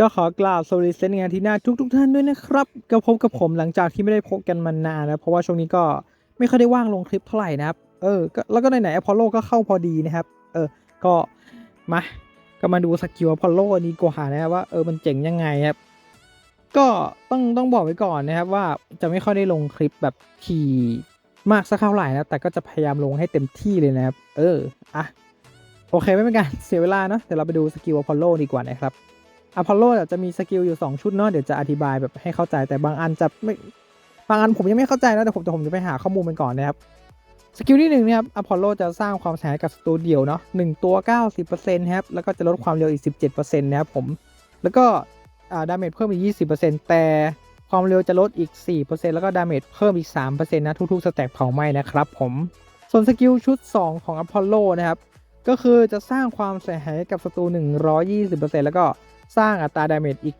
ก็ขอกล่าวสวัสดีเซนงานที่หน่าทุกทุกท่านด้วยนะครับก็พบกับผมหลังจากที่ไม่ได้พบกันมานานนะ เพราะว่าช่วงนี้ก็ไม่ค่อยได้ว่างลงคลิปเท่าไหร่นะครับ เออ แล้วก็ไหนๆอพอลโลก็เข้าพอดีนะครับ เออ ก็มาก็มาดูสกิลอพอลโลนี้กว่านะครับว่าเออมันเจ๋งยังไงครับ ก็ต้องต้องบอกไว้ก่อนนะครับว่าจะไม่ค่อยได้ลงคลิปแบบขี่มากสักเท่าไหร่นะแต่ก็จะพยายามลงให้เต็มที่เลยนะครับ เออ อะ โอเคไม่เป็นการเสียเวลาเนาะเดี๋ยวเราไปดูสกิลอพอลโลดีกว่านะครับ อพอลโลจะมีสกิลอยู่ 2 ชุดเนาะเดี๋ยวจะอธิบายแบบให้เข้าใจแต่บางอันจะไม่บางอันผมยังไม่เข้าใจนะแต่ผมแต่ผมจะไปหาข้อมูลมันก่อนนะครับสกิลที่หนึ่งนะครับอพอลโลจะสร้างความเสียหายกับศัตรูเดี่ยวเนาะหนึ่งตัว 90%ครับแล้วก็จะลดความเร็วอีก 17%นะครับผมแล้วก็าดาเมจเพิ่มอีก 20%แต่ความเร็วจะลดอีก 4%แล้วก็ดาเมจเพิ่มอีก 3%นะทุกๆสแต็กเผาไหม้นะครับผมส่วนสกิลชุด 2 ของอพอลโลนะครับก็คือจะสร้างความเสียหายกับศัตรู120%แล้วก็ สร้างอัตราดาเมจอีก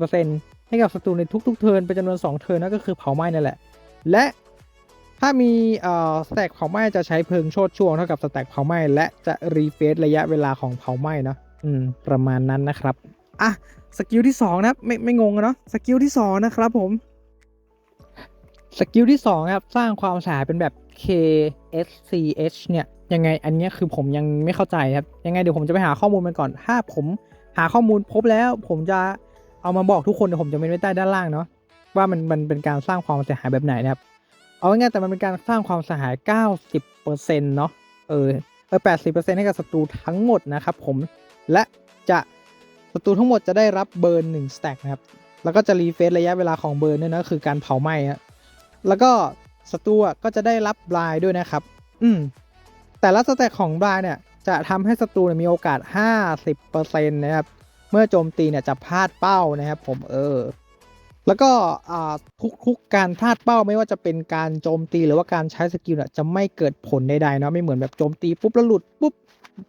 110%ให้กับศัตรูในทุกๆเทิร์นเป็นจำนวน 2 เทิร์นนั่นก็คือเผาไหม้นั่นแหละ และถ้ามีเอ่อสแต็กเผาไหม้จะใช้เพลิงโชดช่วงเท่ากับสแต็กเผาไหม้และจะรีเฟซระยะเวลาของเผาไหม้เนาะอืมประมาณนั้นนะครับอะสกิลที่2นะไม่ไม่งงเนาะสกิลที่2นะครับผมสกิลที่2ครับสร้างความสายเป็นแบบ KSCH เนี่ยยังไงอันนี้คือผมยังไม่เข้าใจครับ ยังไงเดี๋ยวผมจะไปหาข้อมูลมันก่อน ถ้าผม หาข้อมูลพบแล้วผมจะเอามาบอกทุกคนเดี๋ยวผมจะเมนไว้ใต้ด้านล่างเนาะว่ามันมันเป็นการสร้างความเสียหายแบบไหนนะครับ เอาง่ายๆแต่มันเป็นการสร้างความเสียหาย 90%เนาะเออเออ80%ให้กับศัตรูทั้งหมดนะครับผมและจะศัตรูทั้งหมดจะได้รับเบิร์น1สแต็กนะครับแล้วก็จะรีเฟซระยะเวลาของเบิร์นด้วยนะคือการเผาไหม้ฮะแล้วก็ศัตรูก็จะได้รับบลายด้วยนะครับ อืมแต่ละสแต็กของบลายเนี่ย จะทำให้ศัตรูเนี่ยมีโอกาส 50%นะครับ เมื่อโจมตีเนี่ยจะพลาดเป้านะครับ ผมเออ แล้วก็ทุกๆการพลาดเป้าไม่ว่าจะเป็นการโจมตีหรือว่าการใช้สกิลเนี่ยจะไม่เกิดผลใดๆเนาะไม่เหมือนแบบโจมตีปุ๊บแล้วหลุดปุ๊บ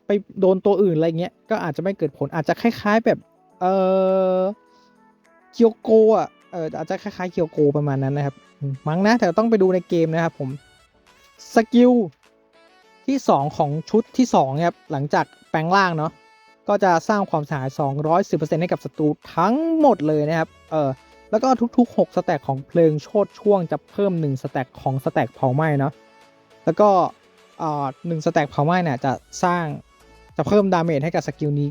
ไปโดนตัวอื่นอะไรเงี้ยก็อาจจะไม่เกิดผลอาจจะคล้ายๆแบบเออเคียวโกอะเอออาจจะคล้ายๆเคียวโกประมาณนั้นนะครับ มั้งนะแต่ต้องไปดูในเกมนะครับผมสกิล ที่ 2 ของชุดที่2ครับหลังจากแปลงร่างเนาะก็จะสร้างความเสียหาย 210%ให้กับศัตรูทั้งหมดเลยนะครับเออแล้วก็ทุก ๆ 6 สแต็กของเพลิงโชดช่วงจะเพิ่ม 1 สแต็กของสแต็กเผาไหม้เนาะแล้วก็อ่าหนึ่งสแต็กเผาไหม้เนี่ยจะสร้างจะเพิ่มดาเมจให้กับสกิลนี้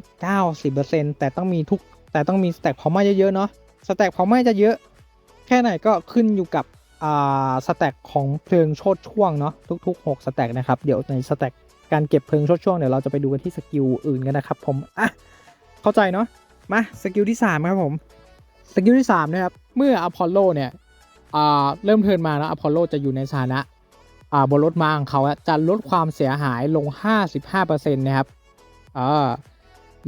90%แต่ต้องมีทุกแต่ต้องมีสแต็กเผาไหม้เยอะๆเนาะสแต็กเผาไหม้จะเยอะ แค่ไหนก็ขึ้นอยู่กับ สแต็กของเพลิงโชดช่วงเนาะทุก ๆ 6 สแต็กนะครับเดี๋ยวในสแต็กการเก็บเพลิงโชดช่วงเดี๋ยวเราจะไปดูกันที่สกิลอื่นกันนะครับผมอะเข้าใจเนาะมาสกิลที่ 3 ครับผมสกิลที่ 3 นะครับ เมื่ออพอลโลเนี่ยอ่าเริ่มเทินมาแล้วอพอลโลจะอยู่ในสถานะอ่าบนรถม้าของเขาจะลดความเสียหายลง 55%นะครับอ่า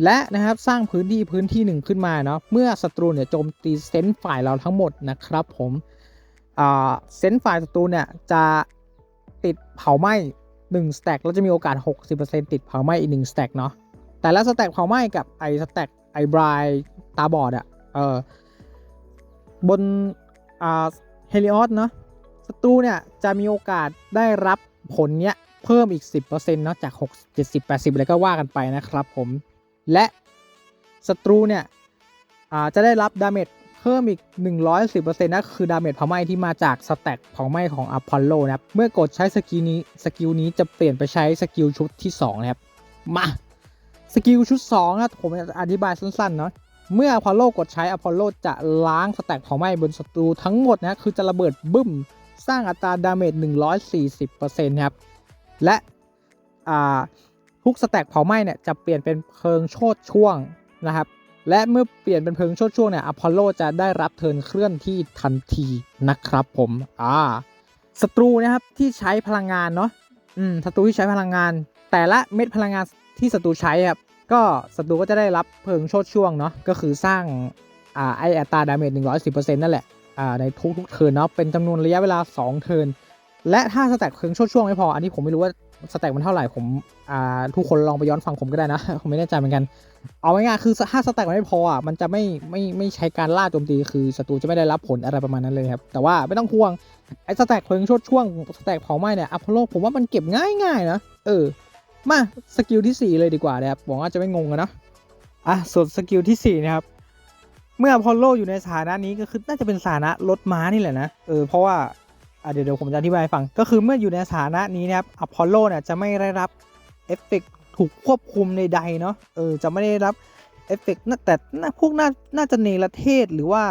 และนะครับสร้างพื้นที่พื้นที่หนึ่งขึ้นมาเนาะเมื่อศัตรูเนี่ยโจมตีเซนต์ฝ่ายเราทั้งหมดนะครับผม เซนต์ฝ่ายศัตรูเนี่ยจะติดเผาไหม้1สแต็กแล้วจะมีโอกาส 60%ติดเผาไหม้อีก1สแต็กเนาะแต่ละสแต็กเผาไหม้กับไอสแต็กไอบรายตาบอดอะเออบนอ่าเฮลิออสเนาะศัตรูเนี่ยจะมีโอกาสได้รับผลเนี้ยเพิ่มอีก 10%เนาะจาก 6 70 80อะไรก็ว่ากันไปนะครับผม และศัตรูเนี่ยอ่าจะได้รับดาเมจ เพิ่มอีก 110%นะคือดาเมจเผาไหม้ที่มาจากสแต็กเผาไหม้ของอพอลโลนะครับ เมื่อกดใช้สกิลนี้สกิลนี้จะเปลี่ยนไปใช้สกิลชุดที่ 2 นะครับ มา สกิลชุด2นะผมจะอธิบายสั้นๆเนาะเมื่ออพอลโลกดใช้อพอลโลจะล้างสแต็กเผาไหม้บนศัตรูทั้งหมดนะคือจะระเบิดบึ้ม สร้างอัตราดาเมจ 140%นะครับ และอ่าทุกสแต็กเผาไหม้เนี่ยจะเปลี่ยนเป็นเพลิงโชดช่วงนะครับ และเมื่อเปลี่ยนเป็นเพลิงชดช่วงเนี่ยอพอลโลจะได้รับเทินเคลื่อนที่ทันทีนะครับผมอ่าศัตรูนะครับที่ใช้พลังงานเนาะอืมศัตรูที่ใช้พลังงาน แต่ละเม็ดพลังงานที่ศัตรูใช้ครับก็ศัตรูก็จะได้รับเพลิงโชดช่วงเนาะก็คือสร้างอ่าไออัตราดาเมจ110%นั่นแหละอ่าในทุกๆเทิร์นเนาะเป็นจำนวนระยะเวลา2เทิร์นและถ้าสแต็กเพลิงโชดช่วงไม่พออันนี้ผมไม่รู้ว่า สแต็กมันเท่าไหร่ผมอ่าทุกคนลองไปย้อนฟังผมก็ได้นะ ผมไม่แน่ใจเหมือนกัน เอาง่ายๆคือถ้าสแต็กมันไม่พออะมันจะไม่ไม่ไม่ใช้การล่าโจมตีคือศัตรูจะไม่ได้รับผลอะไรประมาณนั้นเลยครับ แต่ว่าไม่ต้องห่วงไอ้สแต็กเพลิงชดช่วงสแต็กเผาไหม้เนี่ยอพอลโลผมว่ามันเก็บง่ายๆนะเออมาสกิลที่ 4 เลยดีกว่านะครับหวังว่าจะไม่งงกันนะอะส่วนสกิลที่4นะครับเมื่ออพอลโลอยู่ในสถานะนี้ก็คือน่าจะเป็นสถานะรถม้านี่แหละนะเออเพราะว่า เดี๋ยวเดี๋ยวผมจะอธิบายฟัง ก็คือเมื่ออยู่ในสถานะนี้นะครับอพอลโลเนี่ยจะไม่ได้รับเอฟเฟกต์ถูกควบคุมในใดๆเนาะเออจะไม่ได้รับเอฟเฟกต์น่าแต่พวกน่าน่าจะเนรเทศหรือว่า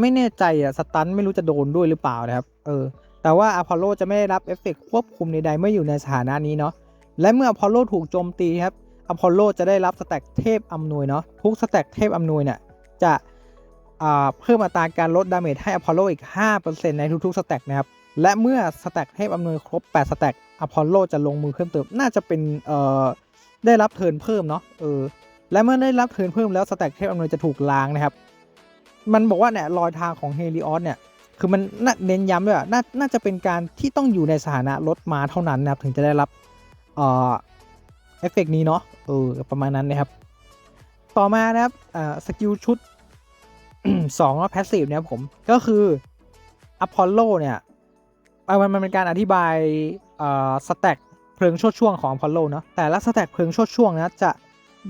ไม่แน่ใจอะสตันไม่รู้จะโดนด้วยหรือเปล่านะครับเออแต่ว่าอพอลโลจะไม่ได้รับเอฟเฟกต์ควบคุมในใดๆเมื่ออยู่ในสถานะนี้เนาะและเมื่ออพอลโลถูกโจมตีครับอพอลโลจะได้รับสแต็กเทพอำนวยเนาะทุกสแต็กเทพอำนวยเนี่ยจะ เพิ่มอัตราการลดดาเมจให้อพอลโลอีก 5%ในทุกๆสแต็กนะครับ และเมื่อสแต็กเทพอำนวยครบ 8 สแต็กอพอลโลจะลงมือเพิ่มเติม น่าจะเป็นได้รับเทิร์นเพิ่มเนาะเออและเมื่อได้รับเทิร์นเพิ่มแล้วสแต็กเทพอำนวยจะถูกล้างนะครับ มันบอกว่าเนี่ยรอยทางของเฮลิออสเนี่ยคือมันเน้นย้ำด้วยน่าน่าจะเป็นการที่ต้องอยู่ในสถานะรถมาเท่านั้นนะครับ ถึงจะได้รับเอ่อเอฟเฟกนี้เนาะเออประมาณนั้นนะครับ ต่อมานะครับสกิลชุด สองว่าแพสซีฟเนะครับผมก็คืออพอลโลเนี่ยมันมันเป็นการอธิบายอ่าสแต็กเพลิงชดช่วงของอพอลโลเนาะแต่ละสแต็กเพลิงชดช่วงนะจะ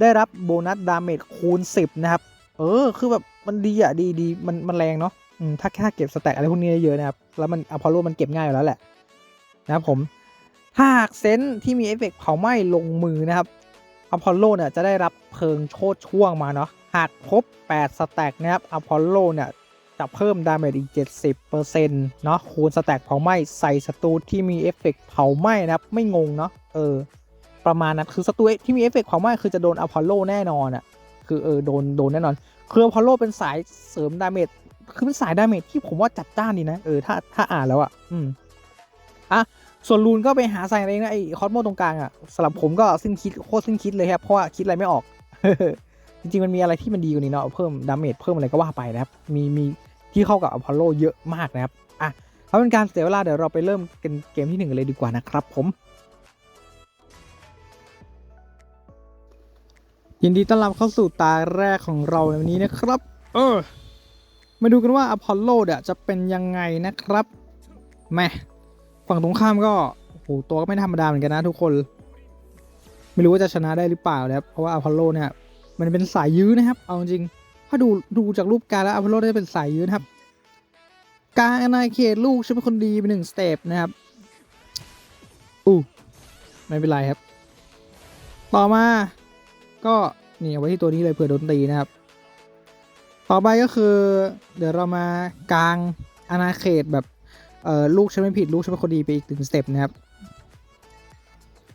ได้รับโบนัสดาเมจคูณ 10 นะครับ เออ คือแบบมันดีอะดีดีมันมันแรงเนาะถ้าแค่เก็บสแต็กอะไรพวกนี้เยอะนะครับ แล้วมันอพอลโลมันเก็บง่ายอยู่แล้วแหละนะครับผมหากเซนที่มีเอฟเฟกต์เผาไหม้ลงมือนะครับ อพอลโลเนี่ยจะได้รับเพลิงโชดช่วงมาเนาะ หากครบ 8 สแต็กนะครับอพอลโลเนี่ยจะเพิ่มดาเมจอีก 70%เนาะคูณสแต็กเผาไหม้ใส่ศัตรูที่มีเอฟเฟกต์เผาไหม้นะครับ ไม่งงเนาะ เออ ประมาณนั้นคือศัตรูที่มีเอฟเฟกต์เผาไหม้คือจะโดนอพอลโลแน่นอนอะ่ะคือเออโดนโดนแน่นอน คืออพอลโลเป็นสายเสริมดาเมจ คือเป็นสายดาเมจที่ผมว่าจัดจ้านดีนะ เออถ้าถ้าอ่านแล้วอะ่ะอืมอะ ส่วนรูนก็ไปหาใส่เองนะไอ้คอสโมตรงกลางอะ่ะสำหรับผมก็สิ้นคิดโคตรสิ้นคิดเลยครับเพราะว่าคิดอะไรไม่ออก จริงๆมันมีอะไรที่มันดีกว่านี้เนาะเพิ่มดาเมจเพิ่มอะไรก็ว่าไปนะครับ มีมีที่เข้ากับอพอลโลเยอะมากนะครับอะเพราเป็นการเสียเวลาเดี๋ยวเราไปเริ่มกันเกมที่หนึ่งเลยดีกว่านะครับผมยินดีต้อนรับเข้าสู่ตาแรกของเราในวันนี้นะครับ เออ มาดูกันว่าอพอลโลเนี่ยจะเป็นยังไงนะครับแม่ ฝั่งตรงข้ามก็โอ้โหตัวก็ไม่ธรรมดาเหมือนกันนะทุกคน ไม่รู้ว่าจะชนะได้หรือเปล่านะครับเพราะว่าอพอลโลเนี่ยมันเป็นสายยื้อนะครับ เอาจริง ถ้าดูดูจากรูปการแล้วอพอลโลได้เป็นสายยื้อนะครับ กางอนาเขตลูกฉันเป็นคนดีเป็นหนึ่งสเต็ปนะครับอู้ไม่เป็นไรครับ ต่อมาก็นี่เอาไว้ที่ตัวนี้เลยเผื่อโดนตีนะครับ ต่อไปก็คือ เดี๋ยวเรามากลางอาณาเขตแบบ เอ่อลูกฉันไม่ผิดลูกฉันเป็นคนดีไปอีกถึงสเต็ปนะครับ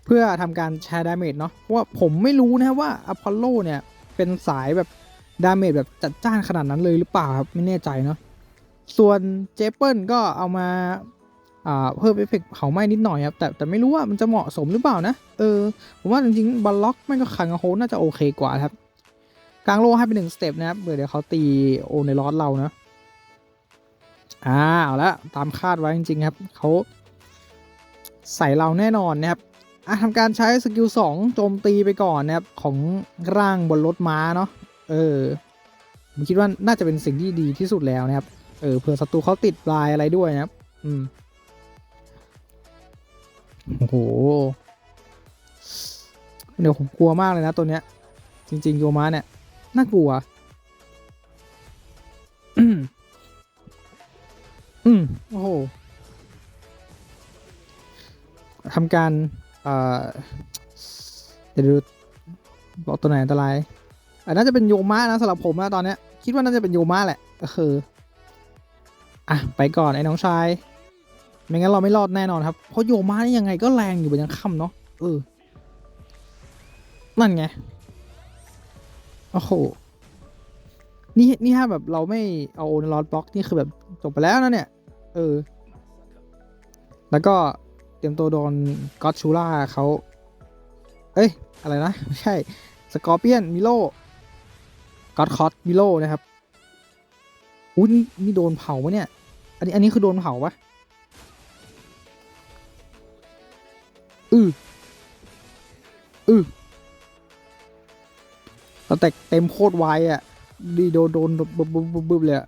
เพื่อทำการแชร์ดาเมจเนาะเพราะว่าผมไม่รู้นะว่าอพอลโลเนี่ยเป็นสายแบบดาเมจแบบจัดจ้านขนาดนั้นเลยหรือเปล่าครับไม่แน่ใจเนาะส่วนเจเปิลก็เอามาเพิ่มเอฟเฟกเผาไหม้นิดหน่อยครับแต่แต่ไม่รู้ว่ามันจะเหมาะสมหรือเปล่านะเออผมว่าจริงๆบอลล็อกไม่ก็ขังโฮน่าจะโอเคกว่าครับกลางโลให้เป็นหนึ่งสเต็ปนะครับเดี๋ยวเดี๋ยวเขาตีโอในลอสเรานะ อ่าเอาละตามคาดไว้จริงๆครับเขาใส่เราแน่นอนนะครับอะทำการใช้สกิลสองโจมตีไปก่อนนะครับของร่างบนรถม้าเนาะเออผมคิดว่าน่าจะเป็นสิ่งที่ดีที่สุดแล้วนะครับเออเผื่อศัตรูเขาติดปลายอะไรด้วยนะครับ อืมโอ้โหเดี๋ยวผมกลัวมากเลยนะตัวเนี้ย จริงๆโยมาเนี่ย น่ากลัว อืมอืมโอ้โหทำการ เอ่อเดี๋ยวดูบอกตัวไหนอันตรายอันน่าจะเป็นโยมะนะสำหรับผมนะตอนเนี้ย คิดว่าน่าจะเป็นโยมะแหละก็คืออะไปก่อนไอ้น้องชาย ไม่งั้นเราไม่รอดแน่นอนครับ เพราะโยมะนี่ยังไงก็แรงอยู่บนยังค่ำเนาะเออ นั่นไง โอ้โห นี่นี่ถ้าแบบเราไม่เอาโอนลอดบล็อกนี่คือแบบจบไปแล้วนะเนี่ย เออ แล้วก็เตรียมตัวโดนก็อตชูล่าเขาเอ้ย อะไรนะ ไม่ใช่ สกอร์เปียน มิโลก็อตคอตมิโลนะครับอุ้ยนี่โดนเผาปะเนี่ย อันนี้อันนี้คือโดนเผาปะอืออือสแตกเต็มโคตรไวอะ ดีโดนโดนบึบบึบบึบเลยอะ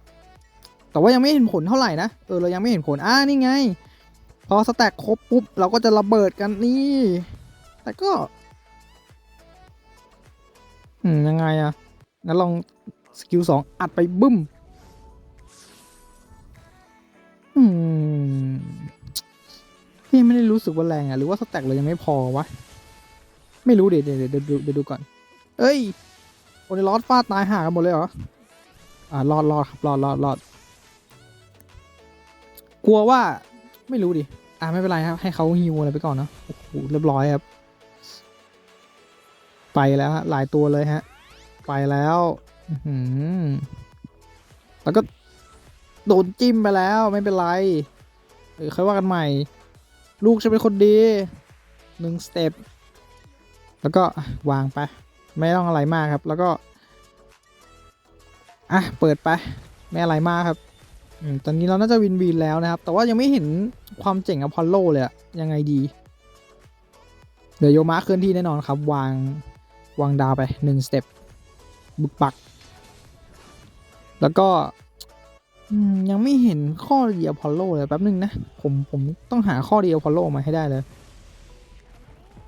แต่ว่ายังไม่เห็นผลเท่าไหร่นะ เออเรายังไม่เห็นผล อ่านี่ไง พอสแต็กครบปุ๊บ เราก็จะระเบิดกันนี่ แต่ก็ อืม ยังไงอะงั้นลองสกิลสองอัดไปบึ้ม อืมพี่ไม่ได้รู้สึกว่าแรงอะหรือว่าสแต็กเรายังไม่พอวะ ไม่รู้เดี๋ยวเดี๋ยวเดี๋ยวดูเดี๋ยวดูก่อน เอ้ย โอนิลอสฟาดตายห่ากันหมดเลยเหรอ อ่ารอดรอดครับรอดรอดรอดกลัวว่าไม่รู้ดิ อ่าไม่เป็นไรครับ ให้เขาฮิวอะไรไปก่อนเนอะโอ้โหเรียบร้อยครับ ไปแล้วฮะหลายตัวเลยฮะ ไปแล้วอืแล้วก็โดนจิ้มไปแล้วไม่เป็นไรเออค่อยว่ากันใหม่ ลูกฉันเป็นคนดีหนึ่งสเต็ปแล้วก็วางไป ไม่ต้องอะไรมากครับ แล้วก็ อะ เปิดไป ไม่อะไรมากครับอตอนนี้เราน่าจะวินวินแล้วนะครับ แต่ว่ายังไม่เห็นความเจ๋งอพอลโลเลยอะยังไงดี เดี๋ยวโยมะเคลื่อนที่แน่นอนครับ วางวางดาวไปหนึ่งสเต็ปบึกปัก แล้วก็ยังไม่เห็นข้อดีอพอลโลเลยแป๊บนึงนะ ผมผมต้องหาข้อดีอพอลโลมาให้ได้เลย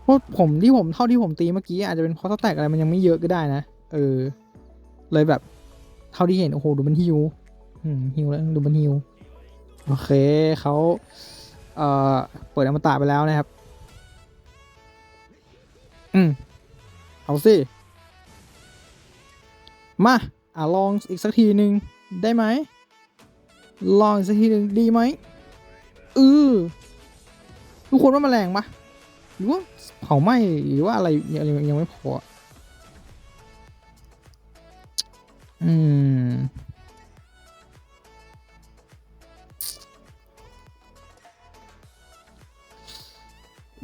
เพราะผมที่ผมเท่าที่ผมตีเมื่อกี้อาจจะเป็นเพราะสแต็กอะไรมันยังไม่เยอะก็ได้นะ เออ เลยแบบ เท่าที่เห็น โอ้โห ดูมันฮิวอืมฮิวแล้วดูมันฮิว โอเคเขาเอ่อ เปิดอมตะไปแล้วนะครับ อืม เอาสิ มา อะ ลองอีกสักทีหนึ่งได้ไหม ลองอีกสักทีหนึ่งดีไหมเออทุกคนว่ามันแรงปะ หรือว่าเผาไหม้หรือว่าอะไรยังยังยังไม่พออะอืม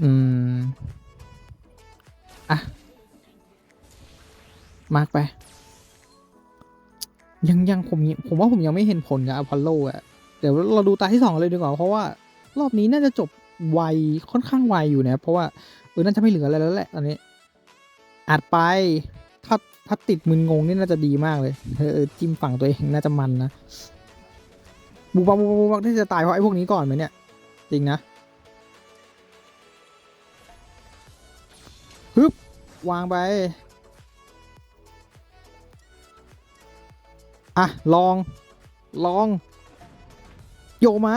อืม อะ มากไป ยังยังผมผมว่าผมยังไม่เห็นผลกับอพอลโลอะเดี๋ยวเราดูตาที่สองเลยดีกว่า เพราะว่า รอบนี้น่าจะจบ ไวค่อนข้างไวอยู่นะเพราะว่าเออน่าจะไม่เหลืออะไรแล้วแหละตอนนี้อัดไปถ้าถ้าติดมึนงงนี่น่าจะดีมากเลยเออจิ้มฝั่งตัวเองน่าจะมันนะบูบักบูบักบูบักที่จะตายเพราะไอ้พวกนี้ก่อนไหมเนี่ยจริงนะฮึบวางไปอะลองลอง โยมะ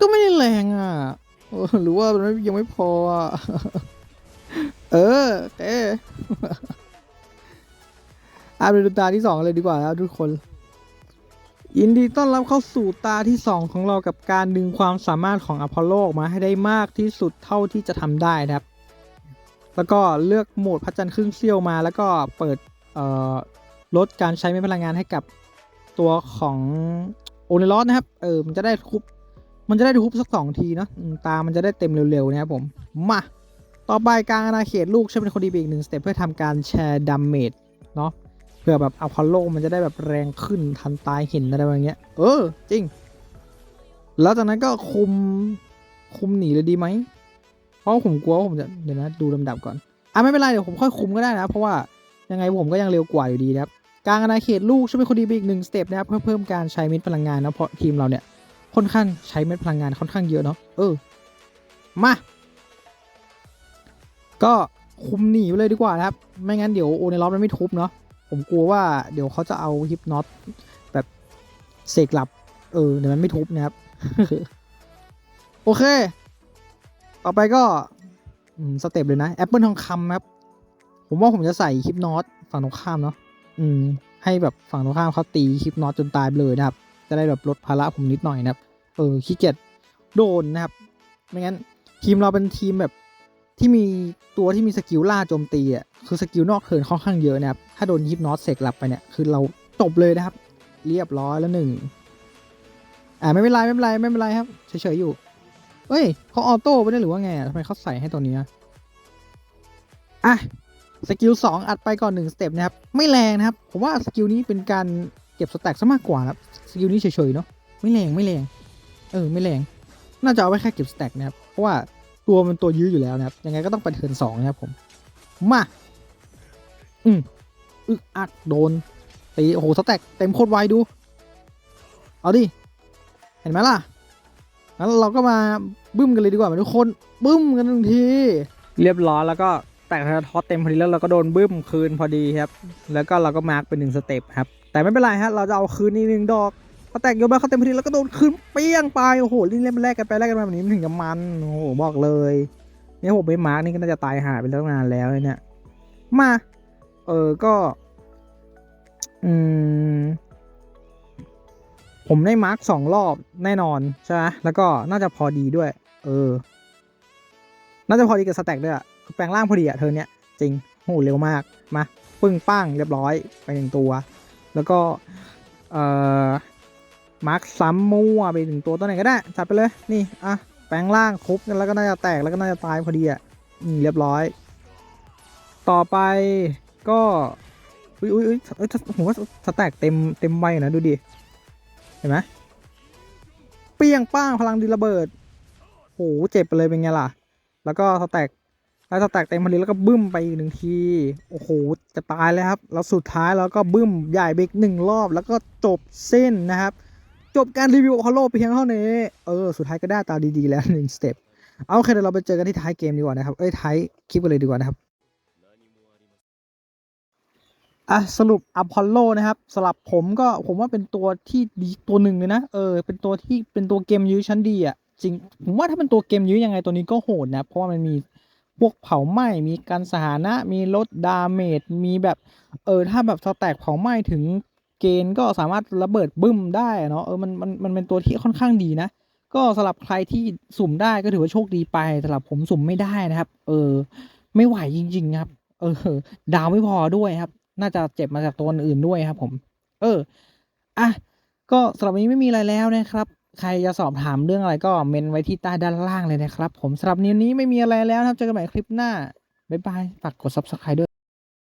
ก็ไม่ได้แรงอะ หรือว่ามันยังไม่พออะเออเออาไปดูตาที่สองเลยดีกว่าแล้วทุกคน ยินดีต้อนรับเข้าสู่ตาที่สองของเรากับการดึงความสามารถของอพอลโลออกมาให้ได้มากที่สุดเท่าที่จะทำได้นะครับ แล้วก็เลือกโหมดพระจันทร์ครึ่งเสี้ยวมาแล้วก็เปิดเอ่อลดการใช้แม่พลังงานให้กับตัวของโอเนลอสนะครับ เออ มันจะได้ทุบ มันจะได้ทุบสักสองทีเนาะตา มันจะได้เต็มเร็วๆนะครับผม มา ต่อไปกลางอาณาเขตลูกใช้เป็นคนดีไปอีกหนึ่งสเต็ปเพื่อทำการแชร์ดัมเมจเนาะเพื่อแบบอพอลโลมันจะได้แบบแรงขึ้นทันตายเห็นอะไรแบบเนี้ย เออ จริง แล้วจากนั้นก็คุมคุมหนีเลยดีไหม เพราะผมกลัวว่าผมจะเดี๋ยวนะดูลำดับก่อน อะไม่เป็นไรเดี๋ยวผมค่อยคุมก็ได้นะ เพราะว่ายังไงผมก็ยังเร็วกว่าอยู่ดีนะครับ กลางอาณาเขตลูกช่วยเป็นคนดีไปอีกหนึ่งสเต็ปนะครับเพื่อเพิ่มการใช้เม็ดพลังงานนะเพราะทีมเราเนี่ย ค่อนข้างใช้เม็ดพลังงานค่อนข้างเยอะเนาะเออ มา ก็คุมหนีไปเลยดีกว่านะครับ ไม่งั้นเดี๋ยวโอเนลอสมันไม่ทุบเนาะผมกลัวว่าเดี๋ยวเขาจะเอาฮิปน็อตแบบเสกหลับ เออเดี๋ยวมันไม่ทุบนะครับ โอเค ต่อไปก็สเต็ปเลยนะแอปเปิลทองคำครับ ผมว่าผมจะใส่คลิปน็อตฝั่งตรงข้ามเนาะอืม ให้แบบฝั่งตรงข้ามเขาตีคลิปน็อตจนตายไปเลยนะครับ จะได้แบบลดภาระผมนิดหน่อยนะครับ เออขี้เกียจโดนนะครับ ไม่งั้นทีมเราเป็นทีมแบบที่มีตัวที่มีสกิลล่าโจมตีอะคือสกิลนอกเทิร์นค่อนข้างเยอะนะครับ ถ้าโดนฮิปน็อตเสกหลับไปเนี่ยคือเราจบเลยนะครับ เรียบร้อยแล้วหนึ่งอ่าไม่เป็นไรไม่เป็นไรไม่เป็นไรครับเฉยๆอยู่เอ้ยเขาออโต้ไปได้หรือว่าไงอะทำไมเขาใส่ให้ตัวนี้อะสกิลสองอัดไปก่อนหนึ่งสเต็ปนะครับ ไม่แรงนะครับ ผมว่าสกิลนี้เป็นการ ก็บสแต็กซะมากกว่าครับสกิลนี้เฉยๆเนาะไม่แรงไม่แรงเออไม่แรง น่าจะเอาไว้แค่เก็บสแต็กนะครับเพราะว่าตัวมันตัวยื้ออยู่แล้วนะครับยังไงก็ต้องไปเทิร์นสองนะครับผมมาอืมอึกอักโดนตีโอ้โหสแต็กเต็มโคตรไวดู เอาดิเห็นไหมล่ะงั้นเราก็มาบึ้มกันเลยดีกว่าทุกคนบึ้มกันหนึ่งที เรียบร้อยแล้วก็แตกทราทอสเต็มพอดีแล้วเราก็โดนบึ้มคืนพอดีครับ แล้วก็เราก็มาร์กเป็นหนึ่งสเต็ปครับ แต่ไม่เป็นไรฮะ เราจะเอาคืนอีกหนึ่งดอกสแตกโยนมาเขาเต็มพอดีแล้วก็โดนคืนเปี้ยงไป โอ้โหลิ้นเล่นแรกกันไปแรกกันมาแบบนี้มันถึงจะมัน โอ้โหบอกเลย เนี่ยผมไม่มาร์กนี่ก็น่าจะตายหาไปแล้วนานแล้วเนี่ย มา เออ ก็ อืม ผมได้มาร์กสองรอบแน่นอนใช่ไหมแล้วก็น่าจะพอดีด้วย เออ น่าจะพอดีกับสแต็กด้วยอะคือแปลงร่างพอดีอะเธอเนี้ยจริงโหเร็วมาก มา ปึ้งปั้งเรียบร้อยไปหนึ่งตัว แล้วก็ เอ่อ มาร์คซ้ำมั่วไปหนึ่งตัวตัวไหนก็ได้ จัดไปเลย นี่ อะ แปลงร่างครบกันแล้วก็น่าจะแตกแล้วก็น่าจะตายพอดีอะอืมเรียบร้อย ต่อไปก็ อุ้ยอุ้ยอุ้ยเอ้ยผมว่าสแต็กเต็มเต็มใบนะดูดิ เห็นไหมเปี้ยงป้างพลังดินระเบิดโหเจ็บไปเลยเป็นไงล่ะ แล้วก็สแต็ก แล้วสแตกเต็มพอดีแล้วก็บึ้มไปอีกหนึ่งที โอ้โห จะตายแล้วครับ แล้วสุดท้ายแล้วก็บึ้มใหญ่เบรกหนึ่งรอบ แล้วก็จบเส้นนะครับ จบการรีวิวฮอลโลเพียงเท่านี้ เออ สุดท้ายก็ได้ตาดีๆแล้วหนึ่งสเต็ป เอาโอเคเดี๋ยวเราไปเจอกันที่ท้ายเกมดีกว่านะครับ เอ้ยท้ายคลิปกันเลยดีกว่านะครับอะสรุปอพอลโลนะครับสำหรับผมก็ผมว่าเป็นตัวที่ดีตัวหนึ่งเลยนะเออเป็นตัวที่เป็นตัวเกมยื้อชั้นดีอะจริงผมว่าถ้าเป็นตัวเกมยื้อยังไงตัวนี้ก็โหดนะเพราะว่ามันมี พวกเผาไหม้มีการสถานะมีลดดาเมจมีแบบเออถ้าแบบสแต็กเผาไหม้ถึงเกณฑ์ก็สามารถระเบิดบึ้มได้เนาะเออมันมันมันเป็นตัวที่ค่อนข้างดีนะ ก็สำหรับใครที่สุ่มได้ก็ถือว่าโชคดีไปสำหรับผมสุ่มไม่ได้นะครับ เออ ไม่ไหวจริง ๆ ครับ เออ ดาวไม่พอด้วยครับ น่าจะเจ็บมาจากตัวอื่นด้วยครับ ผม เอออะก็สำหรับวันนี้ไม่มีอะไรแล้วนะครับ ใครจะสอบถามเรื่องอะไรก็เมนไว้ที่ใต้ด้านล่างเลยนะครับ ผมสำหรับนิ้วนี้ไม่มีอะไรแล้วนะครับเจอกันใหม่คลิปหน้าบ๊ายบายฝากกด subscribe ด้วย